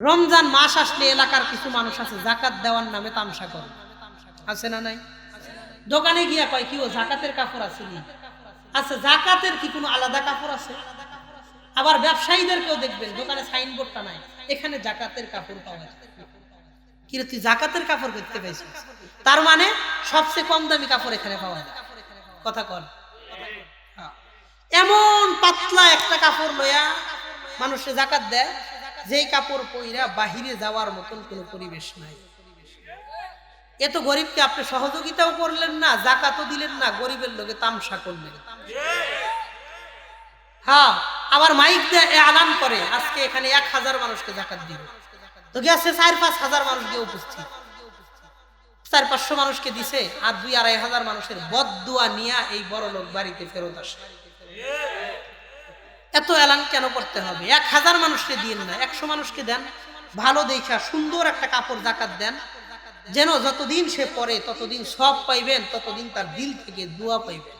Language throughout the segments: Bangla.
রমজান মাস আসলে এলাকার কিছু মানুষ আছে জাকাত দেওয়ার নামে তামসা করে। আছে না নাই? দোকানে গিয়া কয়, কি ও জাকাতের কাপড় আছে নি? আচ্ছা জাকাতের কি কোনো আলাদা কাপড় আছে? আবার ব্যবসায়ীদেরকেও দেখবেন, দোকানে সাইনবোর্ডটা নাই, এখানে জাকাতের কাপড় পাওয়া যায়। কিরে তুই জাকাতের কাপড় করতে পাইছিস? তার মানে সবচেয়ে কম দামি কাপড় এখানে পাওয়া যায়। কথা কর হ্যাঁ। এমন পাতলা একটা কাপড় লইয়া মানুষে জাকাত দেয় যেই কাপড় পইরা বাহিরে যাওয়ার মতন কোনো পরিবেশ নাই। এত গরিবকে আপনি সহযোগিতাও করলেন না, জাকাতও দিলেন না, গরিবের লোকে তামসা করলেন। হ্যাঁ আবার মাইক আলান করে, আজকে এখানে এক হাজার মানুষকে জাকাত দিবে তো গেছে চার পাঁচ হাজার মানুষ গিয়ে উপস্থিত। চার পাঁচশো মানুষকে দিছে, আর দুই আড়াই হাজার মানুষের বদুয়া নিয়া এই বড় লোক বাড়িতে ফেরত আসে। এত এলান কেন করতে হবে? এক হাজার মানুষকে দিন না, একশো মানুষকে দেন, ভালো দেখা, সুন্দর একটা কাপড় জাকাত দেন। যেন যতদিন সে পরে, ততদিন সব পাইবেন, ততদিন তার দিল থেকে দোয়া পাইবেন।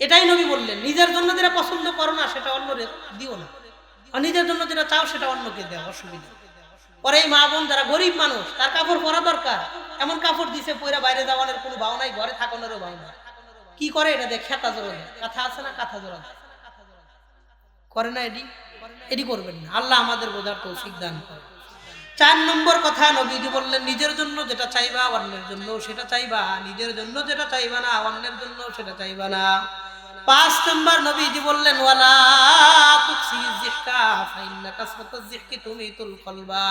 এটাই নবী বললেন, নিজের জন্য যেটা পছন্দ করো না, সেটা অন্য দিও না। আর নিজের জন্য যেটা চাও, সেটা অন্যকে দেওয়া অসুবিধা পরে এই মা বোন যারা গরিব মানুষ, তার কাপড় পরা দরকার। এমন কাপড় দিছে পয়রা বাইরে যাওয়ানোর কোনো ভাও নাই, ঘরে থাকানোরও ভাও নাই। কি করে এটা দেখ খেতা জোড়া দেয়? কাঁথা আছে না কাঁথা জোড়া দেয়? করে না এডি? এডি করবেন না। আল্লাহ আমাদের বোঝার তৌফিক দান করে চার নম্বর কথা নবীজি বললেন, নিজের জন্য যেটা চাইবা অন্যের জন্য সেটা চাইবা, নিজের জন্য যেটা চাইবা না অন্যের জন্য সেটা চাইবা না। পাঁচ নম্বর নবীজি বললেন, ওয়ালা জিহকি তুমিতুল কলবা।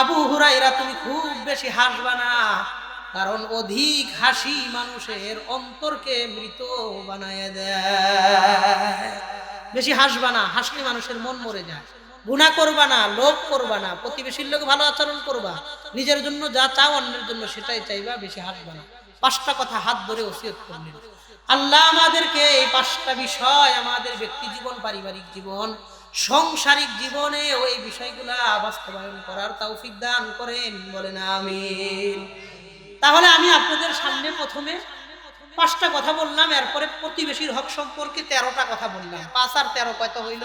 আবু হুরাইরা তুমি খুব বেশি হাসবা না, কারণ অধিক হাসি মানুষের অন্তরকে মৃত বানায় দেয়। বেশি হাসবা না, হাসলে মানুষের মন মরে যায়। গুণা করবা না, লোভ করবা না, প্রতিবেশীর লোক ভালো আচরণ করবা, নিজের জন্য যা চাও অন্যের জন্য সেটাই চাইবা, বেশি হাসবা না। পাঁচটা কথা হাত ধরে ওসিয়ত করলেন। আল্লাহ আমাদেরকে এই পাঁচটা বিষয়, আমাদের ব্যক্তি জীবন, পারিবারিক জীবন, সংসারিক জীবনে ওই বিষয়গুলা বাস্তবায়ন করার তৌফিক দান করেন, বলেন আমিন। তাহলে আমি আপনাদের সামনে প্রথমে পাঁচটা কথা বললাম, এরপরে প্রতিবেশীর হক সম্পর্কে তেরোটা কথা বললাম। পাঁচ আর তেরো কত হইল?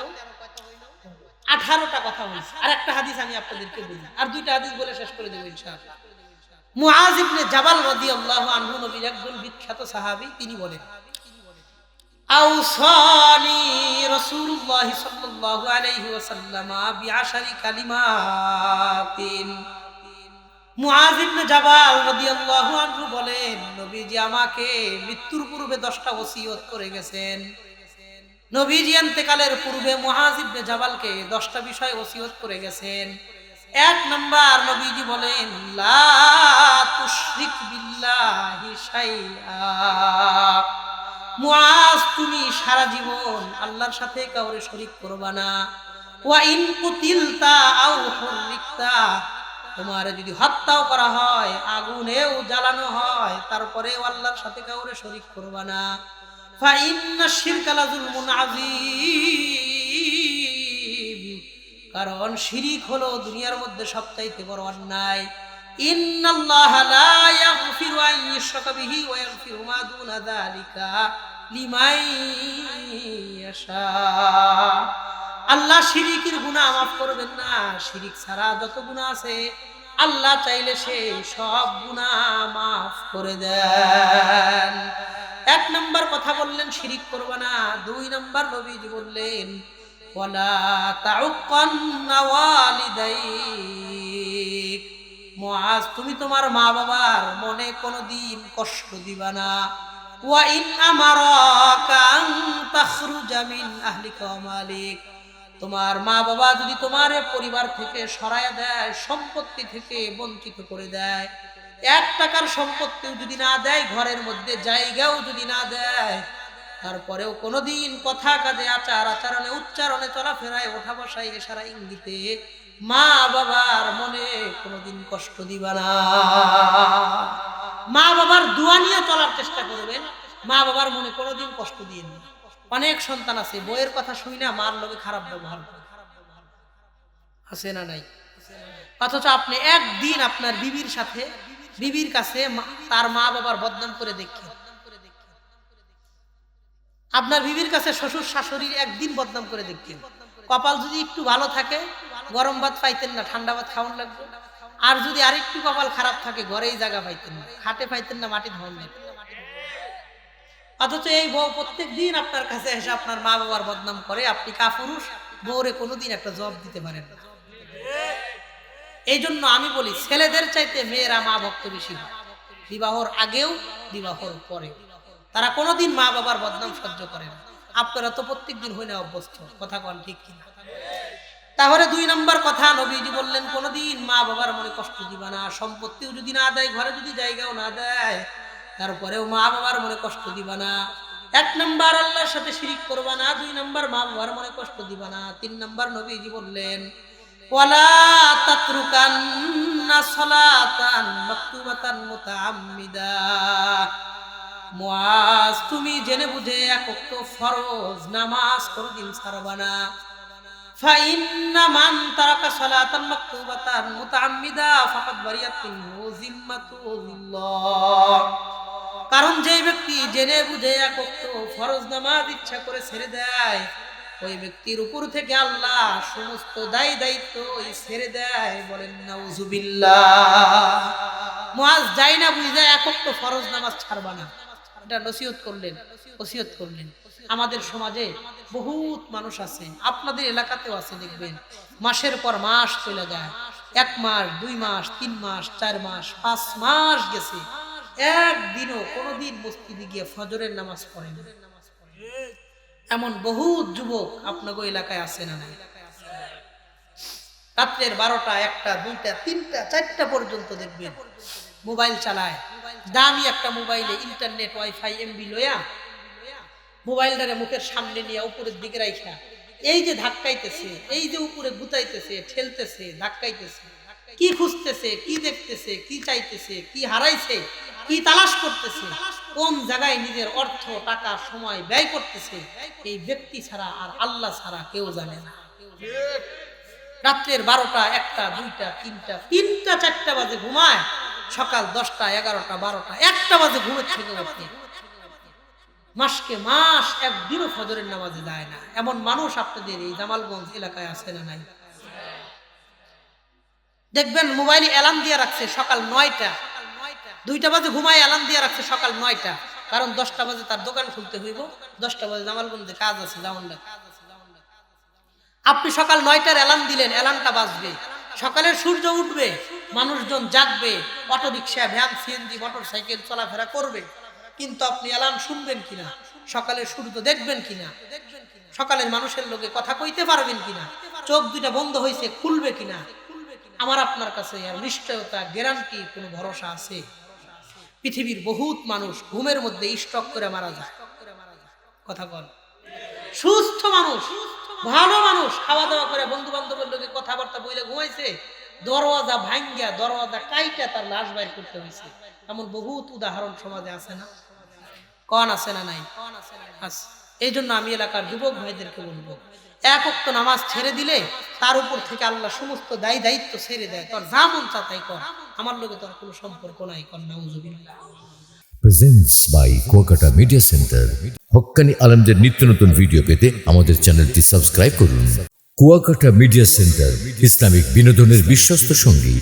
আঠারোটা কথা হয়েছে আর একটা হাদিস আমি আপনাদেরকে বলি। আর দুইটা হাদিস বলে শেষ করে দেবো মুআজ ইবনে জাবাল রাদিয়াল্লাহু আনহু নবীর একজন বিখ্যাত সাহাবী, তিনি বলেন, আউসানি রাসূলুল্লাহ সাল্লাল্লাহু আলাইহি ওয়াসাল্লাম বিআশারি কালিমাতিন। মুআজ জাবাল রাদিয়াল্লাহু বলেন, নবীজি আমাকে মৃত্যুর পূর্বে 10টা ওসিয়ত করে গেছেন। নবীজি ইন্তেকালের পূর্বে মুআজ জাবালকে 10টা বিষয় ওসিয়ত করে গেছেন। এক নাম্বার নবীজি বলেন, লা তুশরিক বিল্লাহি শাইআ। মুআজ, তুমি সারা জীবন আল্লাহর সাথে কাউরে শরীক করবা না। ওয়া ইন কুতিলতা আও হুররিকতা তোমার যদি হত্যাও করা হয়, আগুনেও জ্বালানো হয় তারপরে আল্লাহর সাথে কাউরে শরিক করবা না। কারণ শিরিক হলো দুনিয়ার মধ্যে সবচাইতে বড় অন্যায়। দুনা আল্লাহ শিরিকের গুনাহ মাফ করবেন না। শিরিক ছাড়া যত গুনাহ আছে, আল্লাহ চাইলে সে সব গুনাহ মাফ করে দেন। এক নম্বর কথা বললেন, শিরিক করবা না। দুই নম্বর নবীজি বললেন, ওয়ালা তাউক্কান্না ওয়ালিদাইক। মুআজ, তুমি তোমার মা বাবার মনে কোনোদিন কষ্ট দিবা না। ওয়া ইন আমারাকা আন তাখরুজা মিন আহলিকা ওয়া তোমার মা বাবা যদি তোমার পরিবার থেকে সরায়া দেয়, সম্পত্তি থেকে বঞ্চিত করে দেয়, এক টাকার সম্পত্তিও যদি না দেয়, ঘরের মধ্যে জায়গাও যদি না দেয়, তারপরেও কোনোদিন কথা কাজে, আচার আচরণে, উচ্চারণে, চলাফেরায়, ওঠা বসায় এসারা ইঙ্গিতে মা বাবার মনে কোনোদিন কষ্ট দিবা না। মা বাবার দোয়া নিয়ে চলার চেষ্টা করবেন মা বাবার মনে কোনোদিন কষ্ট দিয়ে না। অনেক সন্তান আছে, বইয়ের কথা শুই না, মার লোকে খারাপ ব্যবহার আছে না নাই? অথচ আপনি একদিন আপনার বিবির সাথে, বিবির কাছে তার মা বাবার বদনাম করে দেখেন। আপনার বিবির কাছে শ্বশুর শাশুড়ির একদিন বদনাম করে দেখতেন কপাল যদি একটু ভালো থাকে, গরম ভাত পাইতেন না, ঠান্ডা ভাত খাওয়ান লাগবে। আর যদি আরেকটু কপাল খারাপ থাকে, ঘরেই জায়গা পাইতেন না, খাটে পাইতেন না, মাটি ধান অথচ এই বউ প্রত্যেক দিন আপনার কাছে এসে আপনার মা বাবার বদনাম করে। আপনি কাপুরুষ, বউরে কোনোদিন একটা জব দিতে পারেন এই জন্য আমি বলি, ছেলেদের চাইতে মেয়েরা মা ভক্ত বেশি হয়। বিবাহর আগেও, বিবাহর পরে তারা কোনোদিন মা বাবার বদনাম সহ্য করে না। আপনারা তো প্রত্যেক দিন না অভ্যস্ত, কথা কন ঠিক কিনা তাহলে দুই নম্বর কথা, নবীজি বললেন, কোনোদিন মা বাবার মনে কষ্ট দিবা না, সম্পত্তিও যদি না দেয়, ঘরে যদি জায়গাও না দেয় তারপরেও মা বাবার মনে কষ্ট দিবা না। এক নাম্বার আল্লাহর সাথে শিরিক করবা না, দুই নাম্বার মা বাবার মনে কষ্ট দিবা না, তিন নাম্বার নবীজি বললেন, ওয়ালা তুমি জেনে বুঝে ফরজ নামাজ কোনদিন ছাড়বা না। ফাইন্না মান বারিয়াত কারণ যে ব্যক্তি জেনে বুঝে এক ফরজ নামাজ ইচ্ছা করে ছেড়ে দেয়, ওই ব্যক্তির উপর থেকে আল্লাহ সমস্ত দায় দায়িত্ব ওই ছেড়ে দেয় বলেন, নাউজুবিল্লাহ। মুআজ যাই না বুঝে এক ওয়াক্ত ফরজ নামাজ ছাড়বা না। এটা নসিহত করলেন, ওসিয়ত করলেন। আমাদের সমাজে বহুত মানুষ আছে, আপনাদের এলাকাতেও আছে, দেখবেন। মাসের পর মাস চলে যায়, এক মাস, দুই মাস, তিন মাস, চার মাস, পাঁচ মাস গেছে। একদিনও কোনোদিন মসজিদে গিয়ে ফজরের নামাজ পড়ে এমন বহুত যুবক আপনাকে এলাকায় আছে না রাত্রের বারোটা, একটা, দুইটা, তিনটা, চারটা পর্যন্ত দেখবেন। মোবাইল চালায়। দামি একটা মোবাইলে ইন্টারনেট, ওয়াইফাই, এমবি লয়া মোবাইলটারে মুখের সামনে নিয়ে উপরের দিকে রাইখা। এই যে ধাক্কাইতেছে, এই যে উপরে গুতাইতেছে, ঠেলতেছে, ধাক্কাইতেছে, কি খুঁজতেছে, কি দেখতেছে, কি চাইতেছে, কি হারাইছে কি তালাশ করতেছে? কোন জায়গায় নিজের অর্থ, টাকা, সময় ব্যয় করতেছে? এই ব্যক্তি ছাড়া আর আল্লাহ ছাড়া কেউ জানে না। রাত্রের বারোটা, একটা, দুইটা, তিনটা তিনটা, চারটা বাজে ঘুমায়, সকাল দশটা, এগারোটা, বারোটা, একটা বাজে ঘুমের মাসকে মাস একদিনও ফজরের নামাজে যায় না। এমন মানুষ আপনাদের এই জামালগঞ্জ এলাকায় আছে না নাই? দেখবেন মোবাইলে অ্যালার্ম দিয়ে রাখছে সকাল নয়টা। দুইটা বাজে ঘুমায় অ্যালার্ম দিয়ে রাখছে সকাল নয়টা। কারণ দশটা বাজে তার দোকান খুলতে হইব। দশটা বাজে জামালগঞ্জে কাজ আছে জামানডা আপনি সকাল নয়টার অ্যালার্ম দিলেন অ্যালার্মটা বাজবে। সকালের সূর্য উঠবে, মানুষজন জাগবে auto rickshaw van, CNG motorcycle চলাফেরা করবে। কিন্তু আপনি অ্যালার্ম শুনবেন কিনা? সকালের সূর্য দেখবেন কিনা? সকালের মানুষের লোকে কথা কইতে পারবেন কিনা? চোখ দুইটা বন্ধ হয়েছে খুলবে কিনা? আমার আপনার কাছে আর নিশ্চয়তা গ্যারান্টি কোনো ভরসা আছে? পৃথিবীর বহুত মানুষ ঘুমের মধ্যে স্টক করে মারা যায়। কথা বল। সুস্থ মানুষ, ভালো মানুষ খাওয়া দাওয়া করে বন্ধু বান্ধবের লোকে কথাবার্তা বইলে ঘুমাইছে, দরওয়াজা ভাঙ্গিয়া, দরওয়াজা কাইটা তার লাশ বাইর করতে হয়েছে এমন বহুত উদাহরণ সমাজে আছে না? কন আছে না নাই? আছে। এই জন্য আমি এলাকার যুবক ভাইদেরকে বলব এক অক্ত নামাজ ছেড়ে দিলে তার উপর থেকে আল্লাহ সমস্ত দায় দায়িত্ব ছেড়ে দেয়। তোর যা মন চা তাই কর। আমার লোকে তোর কোনো সম্পর্ক নাই, কর, নাউজুবিল্লাহ। Presents by Kuakata media centre Haqqani আলমদের নিত্য নতুন ভিডিও পেতে আমাদের চ্যানেলটি সাবস্ক্রাইব করুন। কুয়াকাটা মিডিয়া সেন্টার ইসলামিক বিনোদনের বিশ্বস্ত সঙ্গী।